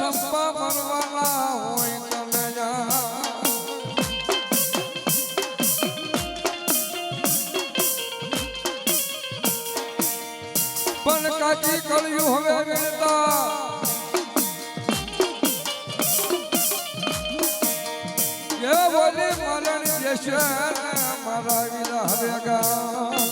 સંપા મરવાના હોય પણ કાચી કળિયું હવે વેતા બોલી મરણ જશે મારા વિરા હવે ગા.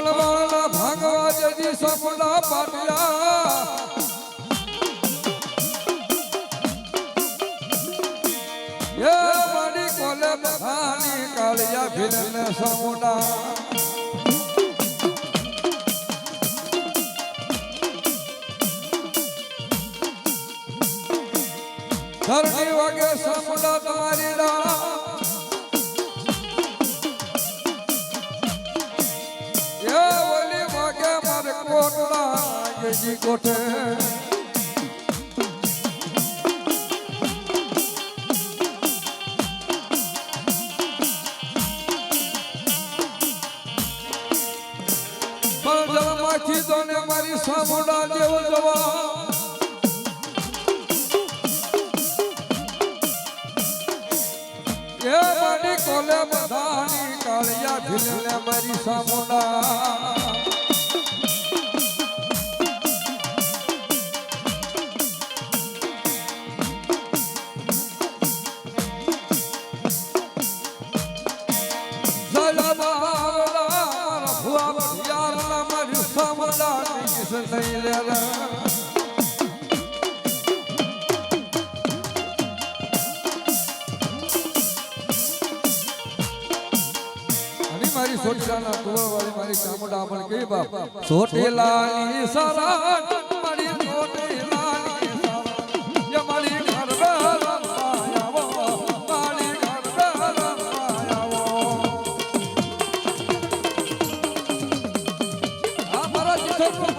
પણ વાળા ભાગવા જેજી સપના પાટિયા એ મારી કોલે બધાની કાળિયા ભીલને જેજી કોઠે. જલમાંથી તો ને મારી સામુડા દેવ જવા. એ મારી કોલે બધાની કાળિયા ભીલને મારી સામુડા. સોટીલાની સરાટ મારી સોટીલાની સરાટ ય મારી ઘર આવો મારી ઘર આવો. આ મારા જીથરનું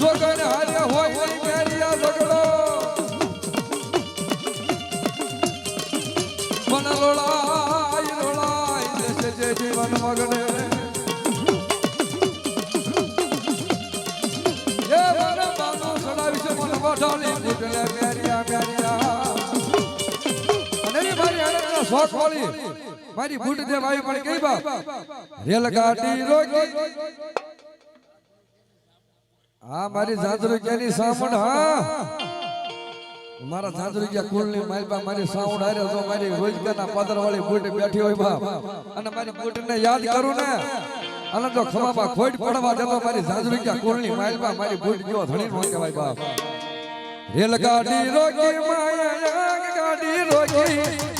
સોગન હારે હોય મેરિયા ઝઘડો મન લોળાય લોળાય દેશે જે જીવન મગને. એ મને બાનો સડાવી છે મને વઢાલી ફૂટલે મેરિયા મેરિયા અને મારી આનંદના શોખ વાળી, મારી રેલગાડી રોકી મારી ઝાંઝરુકિયાની સામણ હા? મારા ઝાંઝરુકિયા કુળની માલબા મારી સાઉન્ડ હારે તો મારી રોજગારના પાદર વાળી બુટ બેઠી હોય બાપ. અને મારી બૂટને યાદ કરું ને. અને તો ખમામાં ખોટ પડવા દેતો મારી ઝાંઝરુકિયા કુળની માલબા મારી બુટ જો ધણી નો કહેવાય બાપ. રેલગાડી રોકી માયા ગાડી રોકી.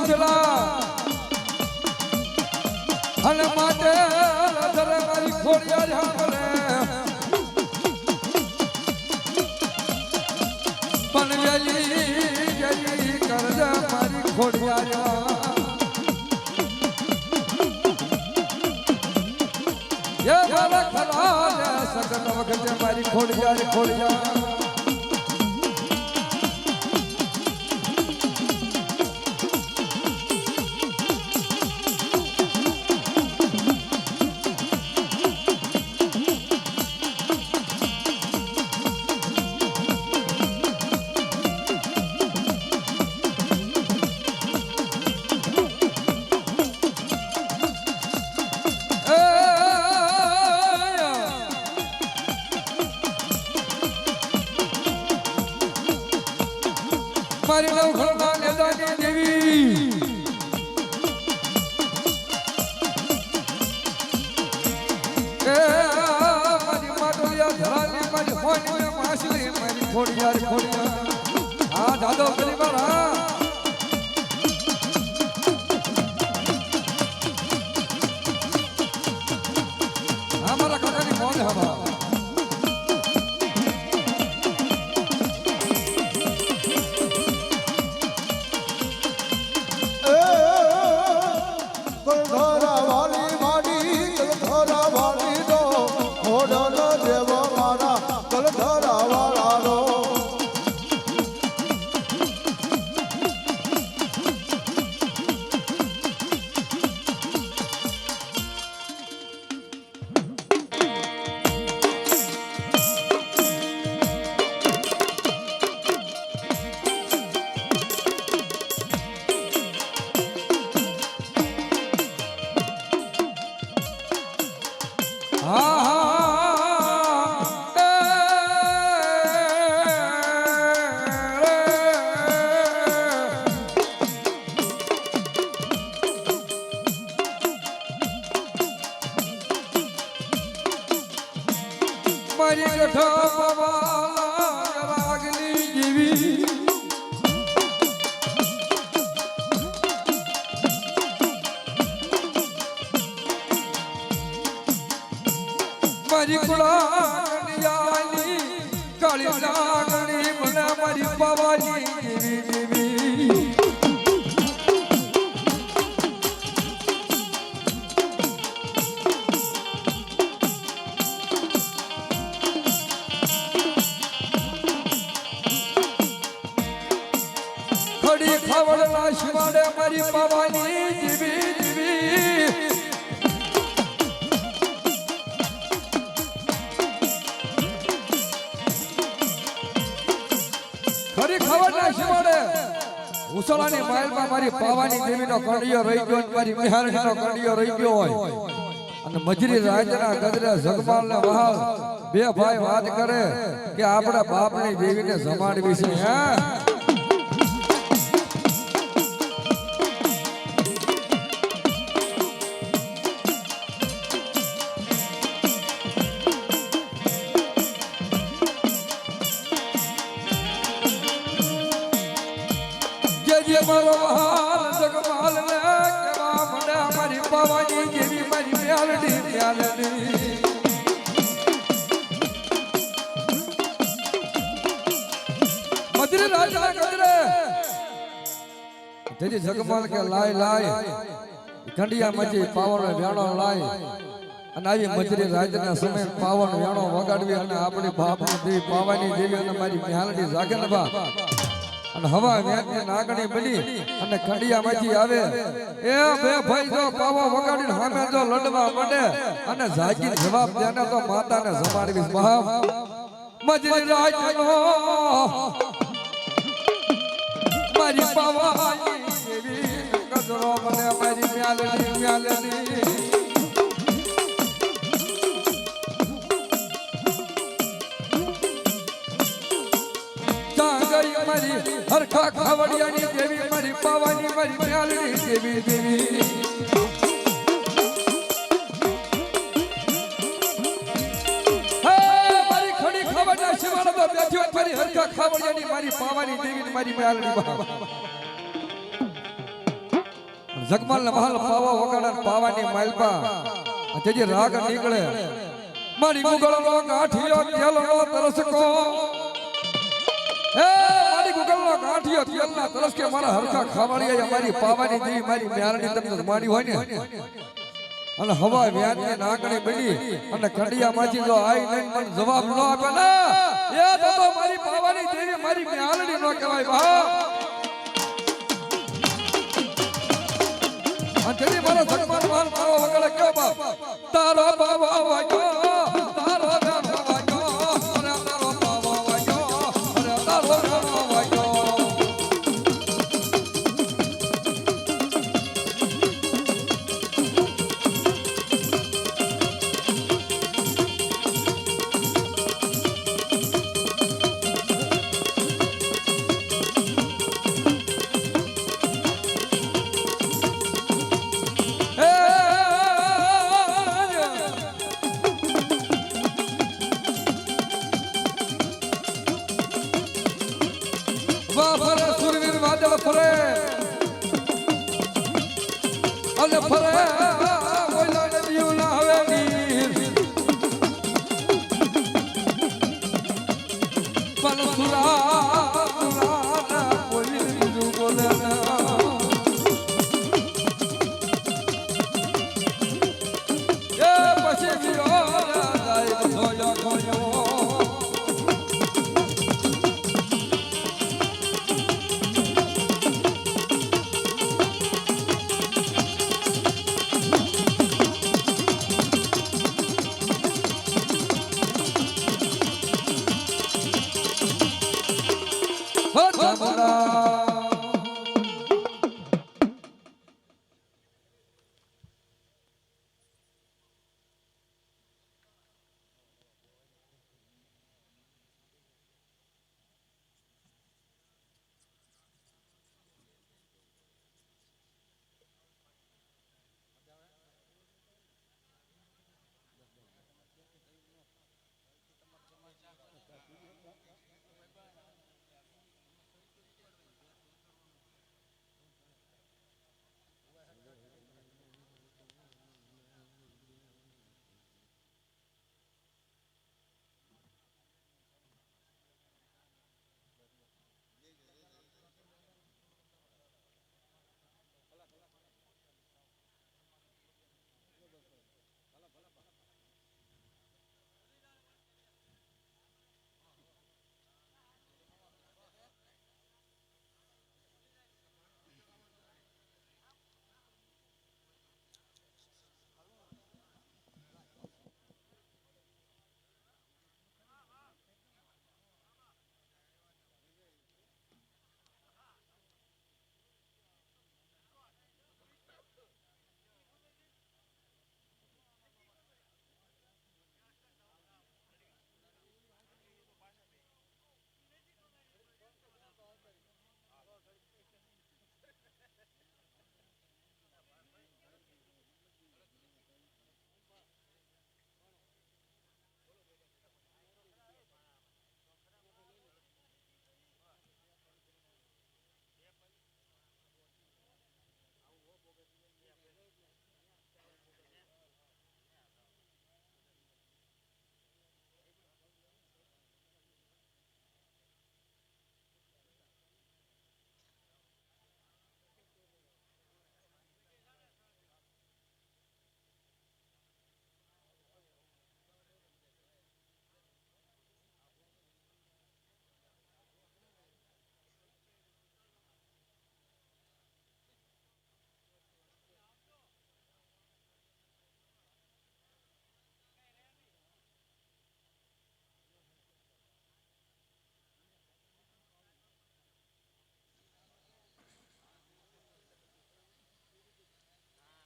ગુજરા અને માટે ગળધરા મારી ખોડિયાર હાંભળે પણ વેલી ગઈ કરજા મારી એ મારા ખરા સગન વખતે મારી ખોડિયાર ખોડિયાર મારી નવ ઘરના નેતાની દેવી મારી માટોલિયા ધરાની મારી હોની માસલી મારી ખોડિયાર ખોડિયાર હા દાદો પરિવાર હા હા, મારા કાકાની મોન હવા. દેવીનો કંડિયો રહી ગયો, મારી બિહારી નો કંડિયો રહી ગયો હોય. અને મજરી રાજના ગદરે જગમાલ ને વહાલ. બે ભાઈ વાત કરે કે આપણા બાપની દેવીને જમાડવી છે, હે? મારો તેજી જગમાલ કે લાય લાય ઘંડિયા મચી પાવનો વ્યાણો લાય. અને આવી મજરી રાજના સમય પાવન વ્યાણો વગાડવી અને આપણી બાપ પાવાની દેવી અને મારી મ્યાલડી જાગે ને બા. અને હવા વ્યાજની નાગણી બની અને ખંડિયામાંથી આવે. એ બે ભાઈ જો પાવો વગાડીને સામે જો લડવા માંડે અને જાગી જવાબ દેને તો માતાને જમાડવી. બાપ મજરી રાજનો મારી પાવાની દેવી ગજરો મને મારી મ્યાલની મ્યાલની. હરખા ખાવડિયાની દેવી, મારી પાવાની, મારી મ્યાલની દેવી દેવી. મારી મારી માલપા તેથી રાગ નીકળે. મારી ગુગળ નો ગાંઠિયો તેલ તરસકો. મારી ગુગલ નો ગાંઠિયો તરસ કે મારા હરખા ખાવાની મારી પાવાની દેવી મારી મ્યારણી તમને મારી હોય ને? અને હવા વ્યાજ ને નાગણી બની અને ખંડિયા માંથી જો આઈ નહીં મને જવાબ ન આપે ને, એ તો મારી પાવાની દેવી મારી મ્યારણી નો કહેવાય, બા. અંજલિ મારા સન્માન માન મારો વગડે કે બાપ? તારો બાવા વાગ્યો. પણ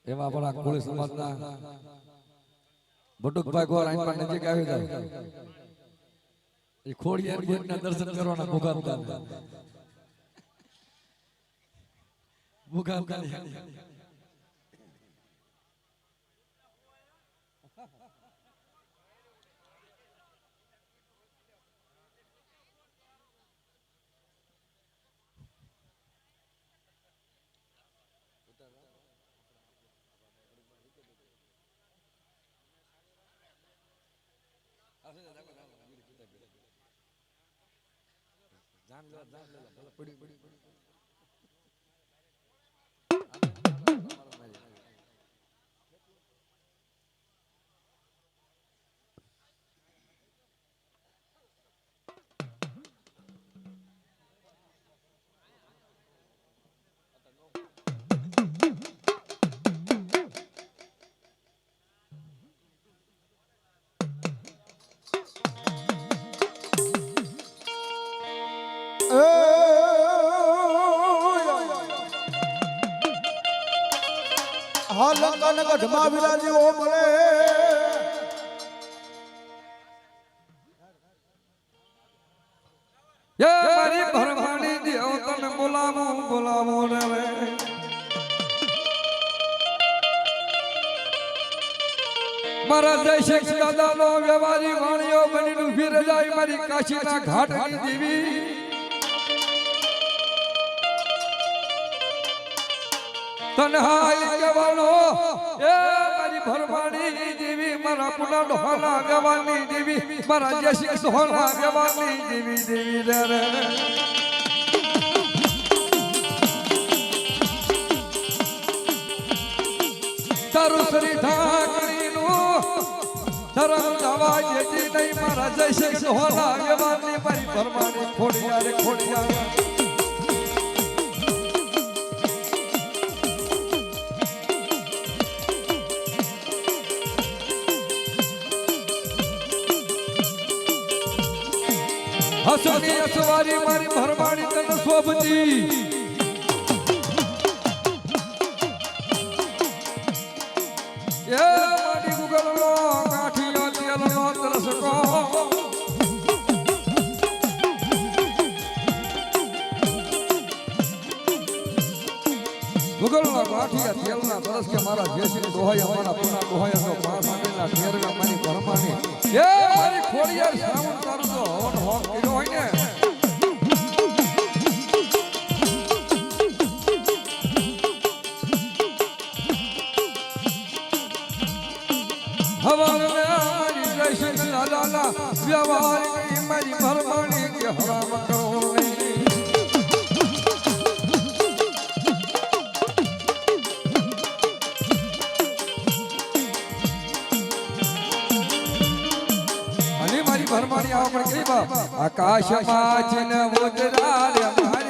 એવા આપણા કોળી સમાજના બટુકભાઈ ગોર અહીં પણ નજીક આવી જાય એ ખોડિયાર ગોરના દર્શન કરવાના ભૂગા જાન લેવા ભૂગા પડી લંકા ને ગઢમાં વિરાજી ઓ મળે એ મારી ભરમાણી દેવ તને બોલાવો બોલાવો રે મારા જય શેખ દાદાનો વ્યવહારી વાણીઓ બની ડૂબી રજાઈ મારી કાશીના ઘાટની દેવી. તને હાય કહેવાનો એ મારી ભરમાણી દેવી મારા પુના ડોહાના વ્યવહારની દેવી મારા શેખ ડોહાના વ્યવહારની દેવી દેવી રે તારું શ્રી ઢાકણીનું ધરમ જવા જેથી નહીં, મારા જય શેખ ડોહાના વ્યવહારની મારી ભરમાણી ખોડિયા રે ખોડિયા હસની અસવારી મારી ભરવાડી તને શોભતી એ ગાંઠિયા તેલના તરસ કે મારા જેસી દોહાય અમારા પુના દોહાઈ તો પાંચ આંગળીના ઠેરવા મારી ભરમાની એ મારી ખોડિયાર શ્રાવણ તારું તો હોટ હોટ કર્યો હોય ને. હવાને મારી જય શ્રી લાલા વ્યવહાર મારી ભરમાણી કે હરામ કરો. મારી ભરમાણી આવા પણ બાપ આકાશમાં જન ને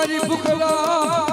મારી ભૂખ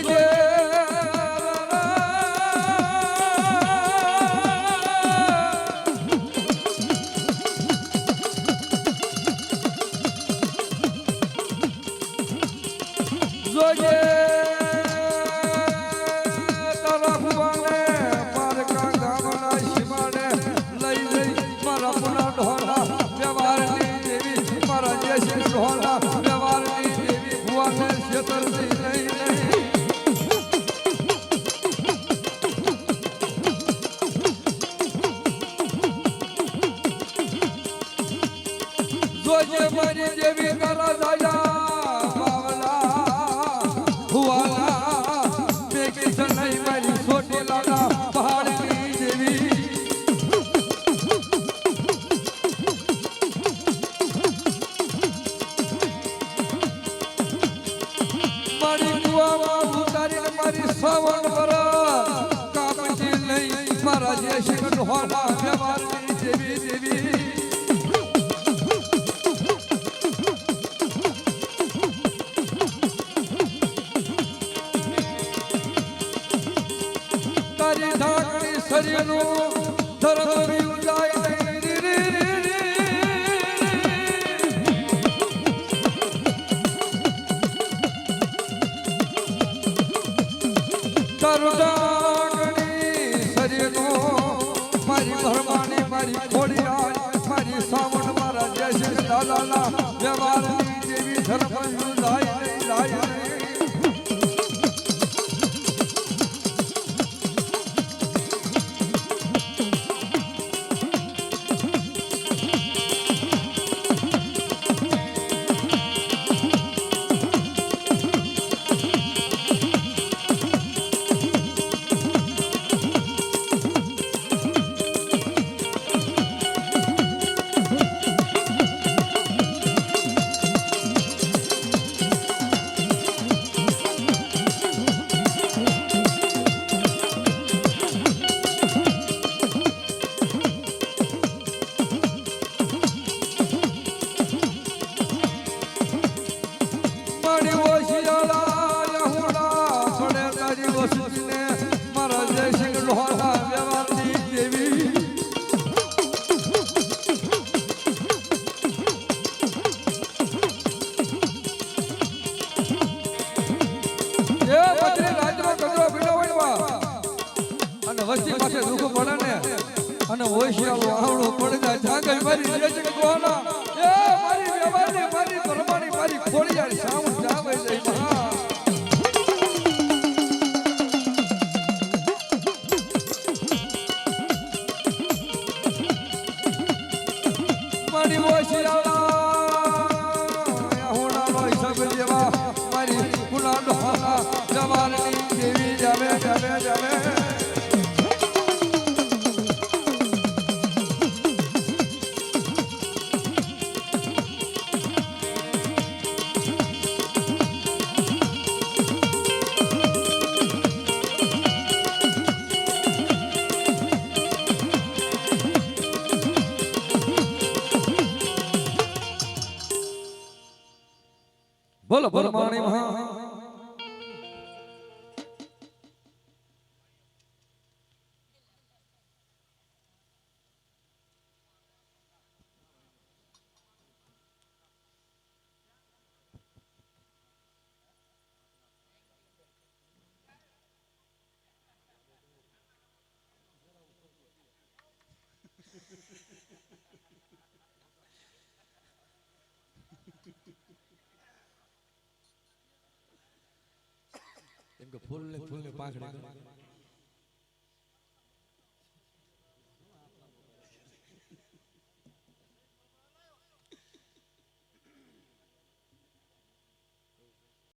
耶 હો ભગવાન હોશિયા વાળો પડદા જાગર ભરી જજ કોના બોલો બોલો માણી મહા એમ કે ફૂલ ને ફૂલ ને પાંખડી